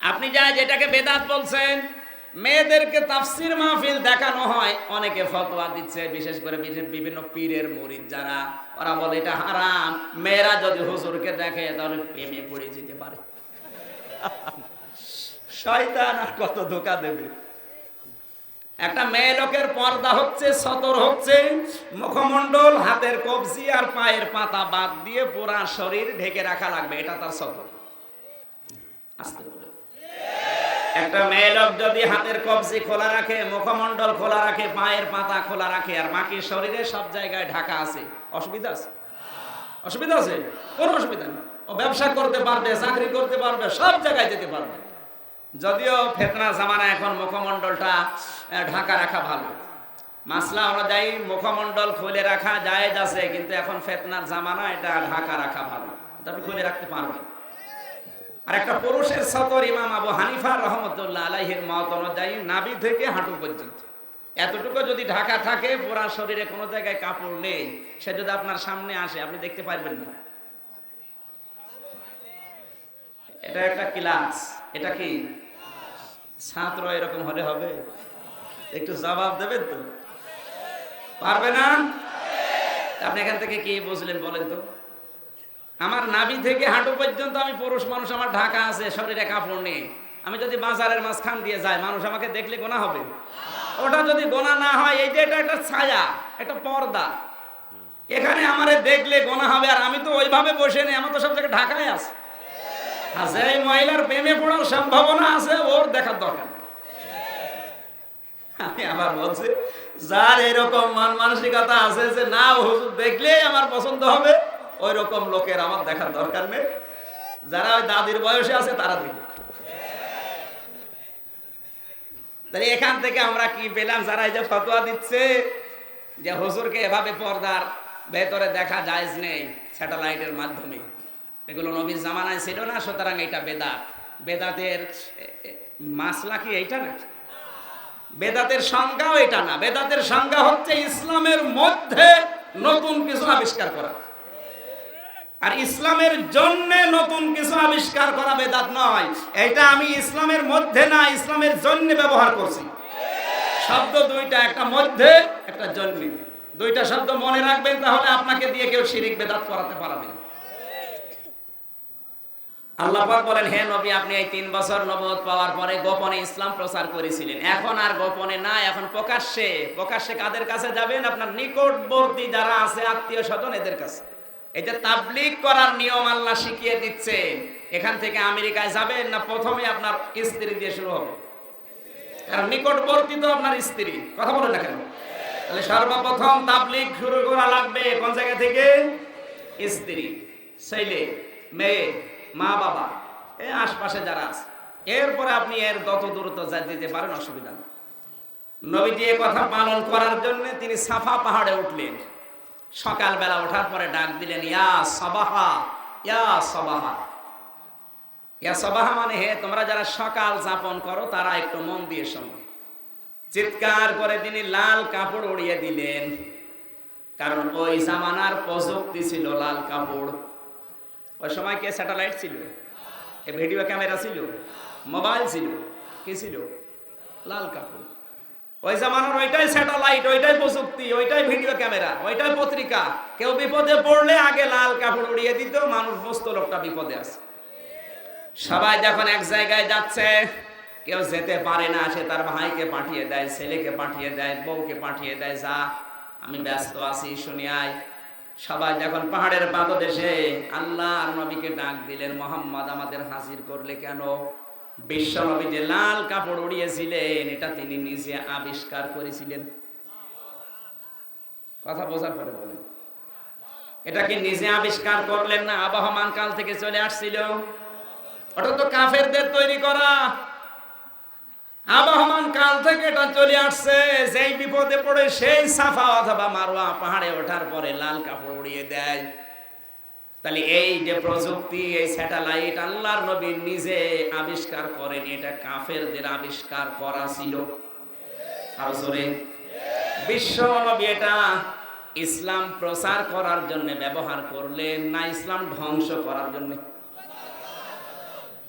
আপনি যা যেটাকে বেদাত বলছেন, মেয়েদেরকে তাফসির মাহফিল দেখানো হয়, অনেকে ফতোয়া দিচ্ছে, বিশেষ করে বিভিন্ন পীরের মুরিদ যারা, ওরা বলে এটা হারাম। মেয়েরা যদি হুজুরকে দেখে, তাহলে প্রেমে পড়ে যেতে পারে। শয়তান আর কত ধোকা দেবে। একটা মেয়ে লোকের পর্দা হচ্ছে, সতর হচ্ছে, মুখমণ্ডল, হাতের কবজি আর পায়ের পাতা বাদ দিয়ে পুরা শরীর ঢেকে রাখা লাগবে, এটা তার সতর। আস্তে একটা মেয়ে লোক যদি হাতের কবজি খোলা রাখে, মুখমণ্ডল খোলা রাখে, পায়ের পাতা খোলা রাখে, আর বাকি শরীরে সব জায়গায় ঢাকা আছে, অসুবিধা আছে? অসুবিধা আছে? কোনো অসুবিধা নেই। ও ব্যবসা করতে পারবে, চাকরি করতে পারবে, সব জায়গায় যেতে পারবে। যদিও ফেতনা জামানা এখন মুখমণ্ডলটা ঢাকা রাখা ভালো। মাসলা অনুযায়ী মুখমণ্ডল খুলে রাখা জায়েজ আছে, কিন্তু এখন ফেতনার জামানা এটা ঢাকা রাখা ভালো। আপনি খুলে রাখতে পারবেন। আর একটা পুরুষের সতর ইমাম আবু হানিফা রহমতুল্লাহ আলাইহির মত অনুযায়ী নাভি থেকে হাঁটু পর্যন্ত। এতটুকু যদি ঢাকা থাকে, পুরা শরীরে কোনো জায়গায় কাপড় নেই, সে যদি আপনার সামনে আসে, আপনি দেখতে পারবেন না। এটা একটা ক্লাস। এটা কি? ছাত্র এরকম হলে হবে? একটু জবাব দেবেন তো? পারবে না? আপনি এখান থেকে কি বুঝলেন বলেন তো? আমার নাভি থেকে হাঁটু পর্যন্ত আমি পুরুষ মানুষ, আমার ঢাকা আছে, শরীরে কাপড় নেই। আমি যদি বাজারের মাঝখান দিয়ে যাই, মানুষ আমাকে দেখলে গোনা হবে। ওটা যদি গোনা না হয়, এই যে এটা একটা ছায়া, একটা পর্দা। এখানে আমারে দেখলে গোনা হবে, আর আমি তো ওইভাবে বসে নেই, আমার তো সব জায়গায় ঢাকায় আছে। আছে এই মহিলার প্রেমে পড়ার সম্ভাবনা আছে, ওর দেখার দরকার। আমি আবার বলছি, যার এরকম মান মানসিকতা আছে যে, না হুজুর দেখলেই আমার পছন্দ হবে ওই রকম লোকের আমার দেখার দরকার নেই। যারা ওই দাদির বয়সে আছে, তারা দেখুক। তাহলে এখান থেকে আমরা কি পেলাম? যারা এই যে ফতোয়া দিচ্ছে যে হুজুরকে এভাবে পর্দার ভেতরে দেখা জায়েজ নেই স্যাটেলাইটের মাধ্যমে। এগুলো নবীর জামানায় ছিল না, সুতরাং এটা বেদাত। বেদাতের মাসলা কি এইটা না? বেদাতের সংজ্ঞাও এটা না। বেদাতের সংজ্ঞা হচ্ছে ইসলামের মধ্যে নতুন কিছু আবিষ্কার করা। আর ইসলামের জন্য নতুন কিছু আবিষ্কার করা বেদাত নয়। এটা আমি ইসলামের মধ্যে না, ইসলামের জন্য ব্যবহার করছি। শব্দ দুইটা, একটা মধ্যে, একটা জন্মে দুইটা শব্দ মনে রাখবেন, তাহলে আপনাকে দিয়ে কেউ শিরিক বেদাত করাতে পারবে। আল্লাহ বলেন, হে নবী, আপনি এই তিন বছর নবুয়ত পাওয়ার পরে গোপনে ইসলাম প্রচার করেছিলেন। এখন আর গোপনে না এখন প্রকাশ্যে প্রকাশ্যে কাদের কাছে যাবেন? আপনার নিকটবর্তী যারা আছে, আত্মীয় স্বজন এদের কাছে। এই যে তাবলিগ করার নিয়ম আল্লাহ শিখিয়ে দিচ্ছেন এখান থেকে আমেরিকায় যাবেন না প্রথমে আপনার স্ত্রী দিয়ে শুরু হবে? কারণ নিকটবর্তী তো আপনার স্ত্রী। কথা বলেন না কেন? তাহলে সর্বপ্রথম তাবলিগ শুরু করা লাগবে কোন জায়গা থেকে? স্ত্রী, ছেলে, মেয়ে, মা, বাবা এই আশপাশে যারা আছে। এরপরে আপনি এর যত দ্রুত যা দিতে পারেন, অসুবিধা নেই। নবীজি এ কথা পালন করার জন্য তিনি সাফা পাহাড়ে উঠলেন। সকালবেলা ওঠার পরে ডাক দিলেন, ইয়া সবাহা ইয়া সবাহা। ইয়া সবাহা মানে হে, তোমরা যারা সকাল যাপন করো, তারা একটু মন দিয়ে শোনো। চিৎকার করে তিনি লাল কাপড় উড়িয়ে দিলেন, কারণ ওই জামানার প্রযুক্তি ছিল লাল কাপড়। ওই সময় কে স্যাটেলাইট ছিল? ভিডিও ক্যামেরা ছিল? মোবাইল ছিল? কি ছিল? লাল কাপড়। ওই জামানার ওইটাই স্যাটেলাইট ওইটাই প্রযুক্তি, ওইটাই ভিডিও ক্যামেরা ওইটাই পত্রিকা। কেউ বিপদে পড়লে আগে লাল কাপড় উড়িয়ে দিত, মানুষ বুঝতো লোকটা বিপদে আছে। সবাই যখন এক জায়গায় যাচ্ছে, কেউ যেতে পারে না, সে তার ভাইকে পাঠিয়ে দেয়, ছেলেকে পাঠিয়ে দেয়, বউকে পাঠিয়ে দেয়, যা, আমি ব্যস্ত আছি, শুনি, আয়। সবাই যখন পাহাড়ের পাদদেশে আল্লাহ আর নবীকে ডাক দিলেন, মোহাম্মদ, আমাদের হাজির করলে কেন? বিশ্ব নবী যে লাল কাপড় উড়িয়েছিলেন, এটা তিনি নিজে আবিষ্কার করেছিলেন। কথা বোঝার পরে বলেন। এটা কি নিজে আবিষ্কার করলেন না? আবহমান কাল থেকে চলে আসছিল। ওটা তো কাফেরদের তৈরি করা। আবহমান কাল থেকে এটা চলে আসছে। যেই বিপদে পড়ে সেই সাফা অথবা মারোয়া পাহাড়ে ওঠার পরে লাল কাপড় উড়িয়ে দেয়। তাহলে এই যে প্রযুক্তি, এই স্যাটেলাইট আল্লাহর নবী নিজে আবিষ্কার করেন, এটা কাফেরদের আবিষ্কার করা ছিল। আরও জোরে। বিশ্ব নবী এটা ইসলাম প্রচার করার জন্য ব্যবহার করলেন, না ইসলাম ধ্বংস করার জন্য?